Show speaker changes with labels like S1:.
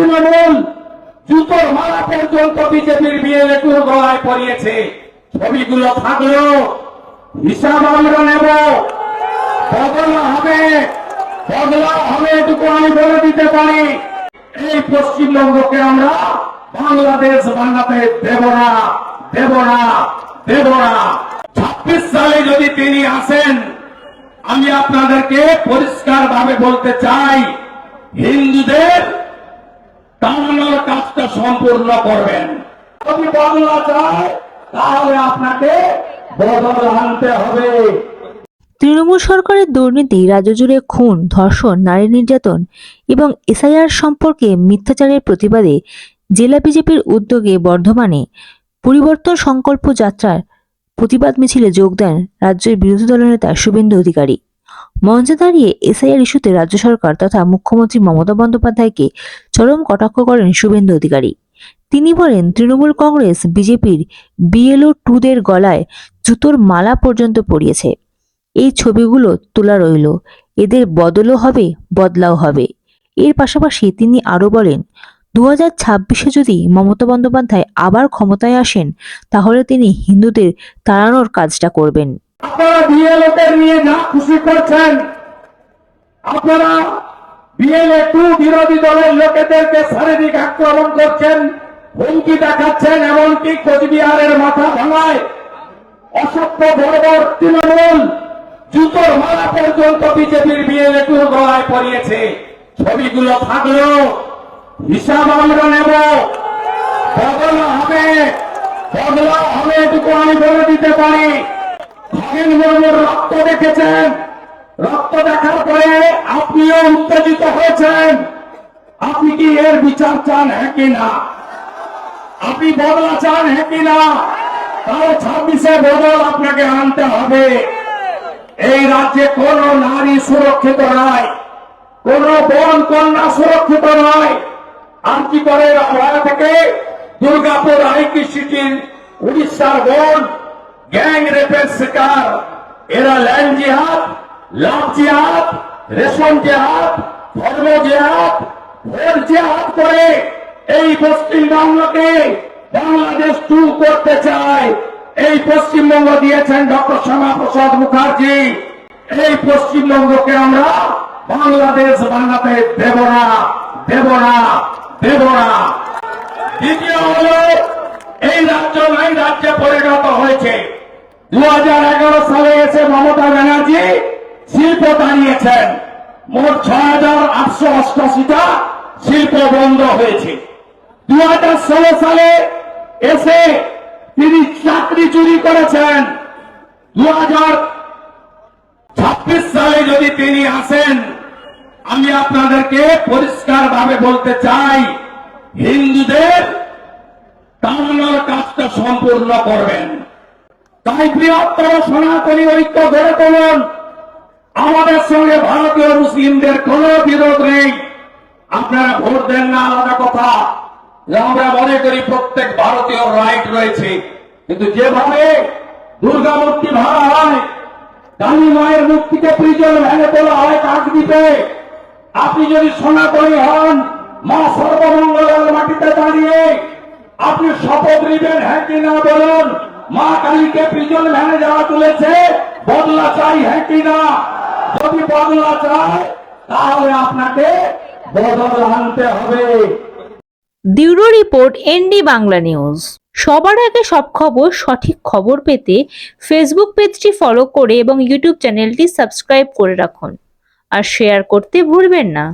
S1: তৃণমূল জুতোর মালা পর্যন্ত বিজেপির বিয়ে লেটুর গলায় পরিয়েছে। ছবিগুলো থাকল হিসাব আমরা নেব। বদলা হবে বদলা হবে এটুকু আমি বলে দিতে পারি। এই পশ্চিমবঙ্গকে আমরা বাংলাদেশ বাংলাতে দেব না দেব না দেব না। ছাব্বিশ সালে যদি তিনি আসেন, আমি আপনাদেরকে পরিষ্কার ভাবে বলতে চাই, হিন্দুদের টানানোর কাজটা সম্পূর্ণ করবেন। যদি বাংলা চায় তাহলে আপনাকে বদল আনতে হবে।
S2: তৃণমূল সরকারের দুর্নীতি রাজ্য জুড়ে খুন, ধর্ষণ, নারী নির্যাতন এবং এসআইআর সম্পর্কে মিথ্যাচারের প্রতিবাদে জেলা বিজেপির উদ্যোগে বর্ধমানে পরিবর্তন সংকল্প যাত্রার প্রতিবাদ মিছিলে যোগ দেন রাজ্যের বিরোধী দলনেতা শুভেন্দু অধিকারী। মঞ্চে দাঁড়িয়ে এসআইআর ইস্যুতে রাজ্য সরকার তথা মুখ্যমন্ত্রী মমতা বন্দ্যোপাধ্যায়কে চরম কটাক্ষ করেন শুভেন্দু অধিকারী। তিনি বলেন, তৃণমূল কংগ্রেস, বিজেপির বিএলও টুদের গলায় জুতোর মালা পর্যন্ত পরিয়েছে। এই ছবিগুলো তোলা রইল। এদের বদলও হবে, বদলাও হবে। এর পাশাপাশি তিনি আরও বলেন দু হাজার ছাব্বিশে যদি মমতা বন্দ্যোপাধ্যায় আবার ক্ষমতায় আসেন, তাহলে তিনি হিন্দুদের তাড়ানোর কাজটা করবেন।
S1: আপনারা বিএলওদের নিয়ে যা খুশি করছেন, আপনারা বিএলএ টু বিরোধী দলের লোকেদেরকে শারীরিক আক্রমণ করছেন, হুমকি দেখাচ্ছেন, এমনকি কোচবিহারের মাথা ভাঙায়। অসভ্য বড় তৃণমূল জুতোর মালা পর্যন্ত বিজেপির বিএলএ টুর গলায় পরিয়েছে। ছবিগুলো থাকল হিসাব আমরা নেব। বদলা হবে বদলা হবে, এটুকু আমি বলে দিতে পারি। মুর্মুর রক্ত দেখেছেন। রক্ত দেখার পরে আপনিও উত্তেজিত হয়েছেন। আপনি কি এর বিচার চান হ্যাঁ কি না? আপনি বদলা চান হ্যাঁ কি না? তাহলে ছাব্বিশে বদল আপনাকে আনতে হবে। এই রাজ্যে কোন নারী সুরক্ষিত নয় কোন বোন কন্যা সুরক্ষিত নয় আর কি করে? থেকে দুর্গাপুর আইকি সিটির উড়িষ্যার বোন গ্যাং রেপের শিকার এরা ল্যান্ড জিহাদ লাভ জিহাদ রেশন জিহাদ ধর্ম জিহাদ ভোট জিহাদ করে এই পশ্চিম বাংলাকে বাংলাদেশ টু করতে চায়। এই পশ্চিমবঙ্গ দিয়েছেন ডক্টর শ্যামা প্রসাদ মুখার্জি। এই পশ্চিমবঙ্গকে আমরা বাংলাদেশ বাংলাতে দেব না দেব না দেব না। দ্বিতীয় হলো, এই রাজ্য নাই রাজ্যে পরিণত হয়েছে। সালে এসে মমতা ব্যানার্জি শিল্প দাঁড়িয়েছেন মোট ছয় হাজার আটশো অষ্টাশিটা শিল্প বন্ধ হয়েছে। দু হাজার ষোলো সালে এসে তিনি চাকরি চুরি করেছেন। দু ছাব্বিশ সালে যদি তিনি আসেন, আমি আপনাদেরকে পরিষ্কার ভাবে বলতে চাই, হিন্দুদের টানানোর কাজটা সম্পূর্ণ করবেন। তাই বৃহত্তর সনাতনী ঐক্য গড়ে তুলুন। আমাদের সঙ্গে ভারতীয় মুসলিমদের কোন বিরোধ নেই। আপনারা ভোট দেন না, আলাদা কথা। আমরা মনে করি প্রত্যেক ভারতীয় রাইট রয়েছে। কিন্তু যেভাবে দুর্গা মূর্তি ভাড়া হয় কালী মায়ের মূর্তিকে প্রিজন ভেঙে তোলা হয় কাকদ্বীপে, আপনি যদি সনাতনী হন, মা সর্বমঙ্গলের মাটিতে দাঁড়িয়ে আপনি শপথ নিবেন হ্যাঁ কি না বলুন? মা কালীকে প্রিজন ভ্যানে যাওয়া তুলেছে, বদলা চাই হ্যাঁ কি না? যদি বদলা চায়, তাহলে আপনাকে বদল আনতে হবে।
S2: Bureau report, ND Bangla news. সবার আগে সব খবর, সঠিক খবর পেতে ফেসবুক পেজটি ফলো করে এবং ইউটিউব চ্যানেলটি সাবস্ক্রাইব করে রাখুন। আর শেয়ার করতে ভুলবেন না।